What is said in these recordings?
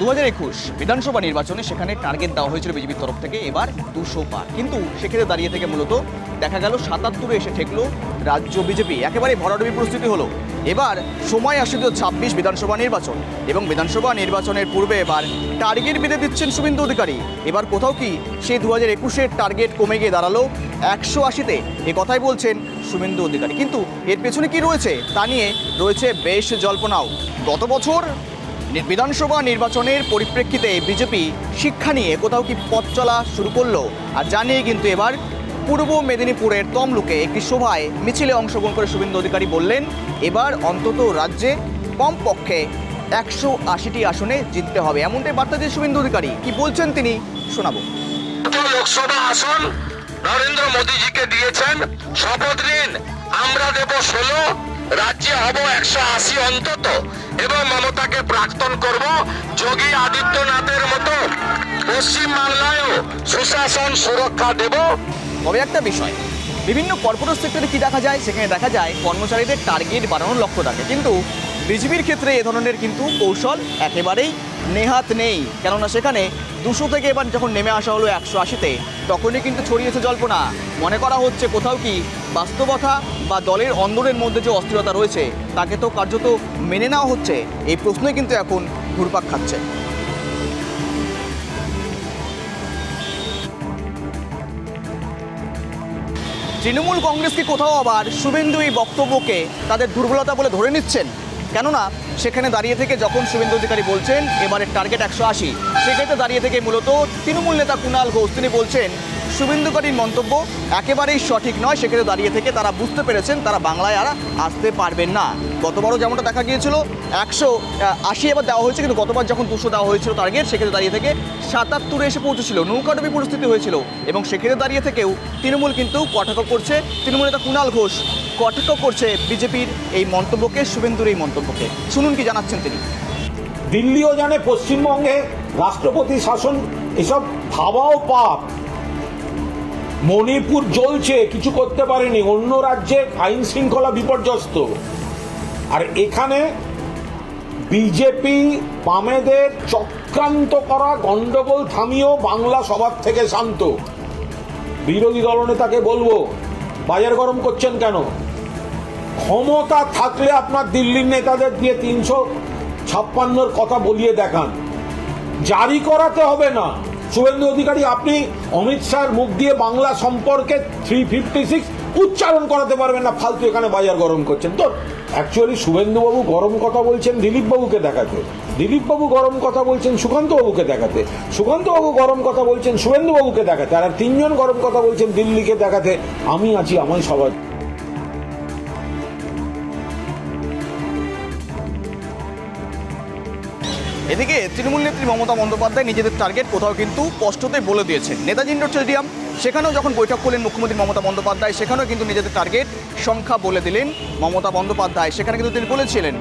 দু হাজার একুশ বিধানসভা নির্বাচনে সেখানে টার্গেট দেওয়া হয়েছিল বিজেপির তরফ থেকে এবার দুশো পার। কিন্তু সেক্ষেত্রে দাঁড়িয়ে থেকে মূলত দেখা গেল সাতাত্তরে এসে ঠেকলো রাজ্য বিজেপি। একেবারে ভরাডুবি পরিস্থিতি হলো। এবার সময় আসে দু ছাব্বিশ বিধানসভা নির্বাচন এবং বিধানসভা নির্বাচনের পূর্বে এবার টার্গেট বেঁধে দিচ্ছেন শুভেন্দু অধিকারী। এবার কোথাও কি সেই দু হাজার একুশের টার্গেট কমে গিয়ে দাঁড়াল? একশো আশিতে। এ কথাই বলছেন শুভেন্দু অধিকারী। কিন্তু এর পেছনে কি রয়েছে তা নিয়ে রয়েছে বেশ জল্পনাও। গত বছর বিধানসভা নির্বাচনের পরিপ্রেক্ষিতে বিজেপি শিক্ষা নিয়ে কোথাও কি পথ চলা শুরু করল? আর জানিয়ে কিন্তু এবার পূর্ব মেদিনীপুরের তমলুকে একটি সভায় মিছিলে অংশগ্রহণ করে শুভেন্দু অধিকারী বললেন, এবার অন্তত রাজ্যে কমপক্ষে একশো আশিটি আসনে জিততে হবে। এমনটাই বার্তা দিয়ে শুভেন্দু অধিকারী। কি বলছেন তিনি? শোনাবো। লোকসভা আসন নরেন্দ্র মোদীজিকে দিয়েছেন। শপথ নিন, আমরা দেব ষোলো, রাজ্যে হব একশো আশি অন্তত। এবং মমতাকে প্রাক্তন করব যোগী আদিত্যনাথের মতো। পশ্চিম বাংলায়ও সুশাসন সুরক্ষা দেব। তবে একটা বিষয়, বিভিন্ন কর্পোরেট সেক্টরে কি দেখা যায়? সেখানে দেখা যায় কর্মচারীদের টার্গেট বাড়ানোর লক্ষ্য থাকে। কিন্তু বিজেপির ক্ষেত্রে এ ধরনের কিন্তু কৌশল একেবারেই নেহাত নেই। কেননা সেখানে দুশো থেকে এবার যখন নেমে আসা হলো একশো আশিতে, তখনই কিন্তু ছড়িয়েছে জল্পনা। মনে করা হচ্ছে কোথাও কি বাস্তবতা বা দলের অন্দরের মধ্যে যে অস্থিরতা রয়েছে, তাকে তো কার্যত মেনে নেওয়া হচ্ছে। এই প্রশ্নই কিন্তু এখন ঘুরপাক খাচ্ছে। তৃণমূল কংগ্রেসকে কোথাও আবার শুভেন্দু এই বক্তব্যকে তাদের দুর্বলতা বলে ধরে নিচ্ছেন? কেননা, সেখানে দাঁড়িয়ে থেকে যখন শুভেন্দু অধিকারী বলছেন, এবারের টার্গেট একশো আশি, সেক্ষেত্রে দাঁড়িয়ে থেকে মূলত তৃণমূল নেতা কুণাল ঘোষ, তিনি বলছেন শুভেন্দুকারীর মন্তব্য একেবারেই সঠিক নয়। সেক্ষেত্রে দাঁড়িয়ে থেকে তারা বুঝতে পেরেছেন, তারা বাংলায় আর আসতে পারবেন না। গতবারও যেমনটা দেখা গিয়েছিল, একশো আশি এবার দেওয়া হয়েছে, কিন্তু গতবার যখন দুশো দেওয়া হয়েছিল টার্গেট সেক্ষেত্রে দাঁড়িয়ে থেকে সাতাত্তরে এসে পৌঁছেছিল। নৌকাডুবি পরিস্থিতি হয়েছিল এবং সেক্ষেত্রে দাঁড়িয়ে থেকেও তৃণমূল কিন্তু কটাক্ষ করছে। তৃণমূল নেতা কুণাল ঘোষ কটাক্ষ করছে বিজেপির এই মন্তব্যকে, শুভেন্দুর এই মন্তব্যকে। শুনুন কি জানাচ্ছেন তিনি। দিল্লিও জানে পশ্চিমবঙ্গে রাষ্ট্রপতি শাসন, এসব ভাবাও পাপ। মণিপুর জ্বলছে, কিছু করতে পারেনি। অন্য রাজ্যে আইন শৃঙ্খলা বিপর্যস্ত। আর এখানে বিজেপি বামেদের চক্রান্ত করা, গন্ডগোল থামিয়েও বাংলা সবার থেকে শান্ত। বিরোধী দলনেতাকে বলব, বাজার গরম করছেন কেন? ক্ষমতা থাকলে আপনার দিল্লির নেতাদের দিয়ে তিনশো ছাপ্পান্নর কথা বলিয়ে দেখান। জারি করাতে হবে না। শুভেন্দু অধিকারী, আপনি অমিত শাহর মুখ দিয়ে বাংলা সম্পর্কে থ্রি ফিফটি সিক্স উচ্চারণ করাতে পারবেন না। ফালতু এখানে বাজার গরম করছেন। তো অ্যাকচুয়ালি শুভেন্দুবাবু গরম কথা বলছেন, দিলীপবাবুকে দেখাতে। দিলীপবাবু গরম কথা বলছেন, সুকান্তবাবুকে দেখাতে। সুকান্তবাবু গরম কথা বলছেন, শুভেন্দুবাবুকে দেখাতে। আর তিনজন গরম কথা বলছেন, দিল্লিকে দেখাতে। আমি আছি আমার সবাই এদিকে তৃণমূল নেত্রী মমতা বন্দ্যোপাধ্যায় নিজেদের টার্গেট কোথাও কিন্তু স্পষ্টতই বলে দিয়েছেন নেতাজি ইন্ডোর স্টেডিয়াম, সেখানেও যখন বৈঠক করলেন মুখ্যমন্ত্রী মমতা বন্দ্যোপাধ্যায়, সেখানেও কিন্তু নিজেদের টার্গেট সংখ্যা বলে দিলেন মমতা বন্দ্যোপাধ্যায়। সেখানে কিন্তু তিনি বলেছিলেন,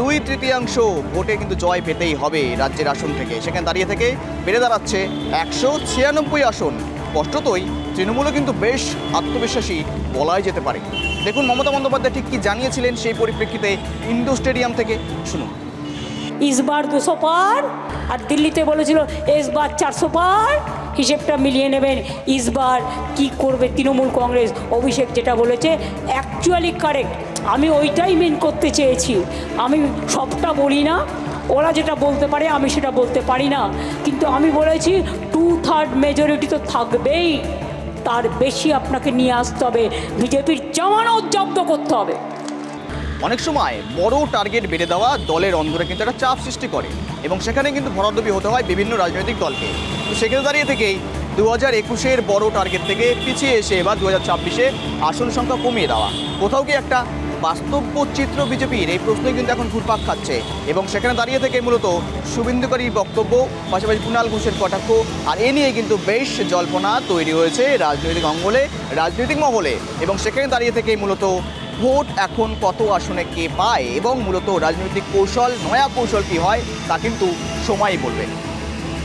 দুই তৃতীয়াংশ ভোটে কিন্তু জয় পেতেই হবে রাজ্যের আসন থেকে। সেখানে দাঁড়িয়ে থেকে বেড়ে দাঁড়াচ্ছে একশো ছিয়ানব্বই আসন। স্পষ্টতই তৃণমূলও কিন্তু বেশ আত্মবিশ্বাসী বলাই যেতে পারে। দেখুন মমতা বন্দ্যোপাধ্যায় ঠিক কি জানিয়েছিলেন সেই পরিপ্রেক্ষিতে ইন্ডোর স্টেডিয়াম থেকে। শুনুন। ইসবার দুশো পার। আর দিল্লিতে বলেছিল এসবার চারশো পার। হিসেবটা মিলিয়ে নেবেন ইসবার কি করবে তৃণমূল কংগ্রেস? অভিষেক যেটা বলেছে অ্যাকচুয়ালি কারেক্ট আমি ওইটাই মেন করতে চেয়েছি। আমি সবটা বলি না। ওরা যেটা বলতে পারে, আমি সেটা বলতে পারি না। কিন্তু আমি বলেছি টু থার্ড মেজরিটি তো থাকবেই। তার বেশি আপনাকে নিয়ে আসতে হবে। বিজেপির জামানত জব্দ করতে হবে। অনেক সময় বড় টার্গেট বেড়ে দেওয়া দলের অন্দরে কিন্তু একটা চাপ সৃষ্টি করে এবং সেখানে কিন্তু ভরাডুবি হতে হয় বিভিন্ন রাজনৈতিক দলকে। তো সেক্ষেত্রে দাঁড়িয়ে থেকেই দু হাজার একুশের বড় টার্গেট থেকে পিছিয়ে এসে বা দু হাজার ছাব্বিশে আসন সংখ্যা কমিয়ে দেওয়া। কোথাও কি একটা বাস্তব্য চিত্র বিজেপির? এই প্রশ্নই কিন্তু এখন ঘুরপাক খাচ্ছে এবং সেখানে দাঁড়িয়ে থেকে মূলত শুভেন্দুকারী বক্তব্য, পাশাপাশি কুণাল ঘোষের কটাক্ষ আর এ নিয়ে কিন্তু বেশ জল্পনা তৈরি হয়েছে রাজনৈতিক অঙ্গলে, রাজনৈতিক মহলে এবং সেখানে দাঁড়িয়ে থেকেই মূলত ভোট এখন কত আসনে কে পায় এবং মূলত রাজনৈতিক কৌশল, নয়া কৌশল কী হয় তা কিন্তু সময়ই বলবে।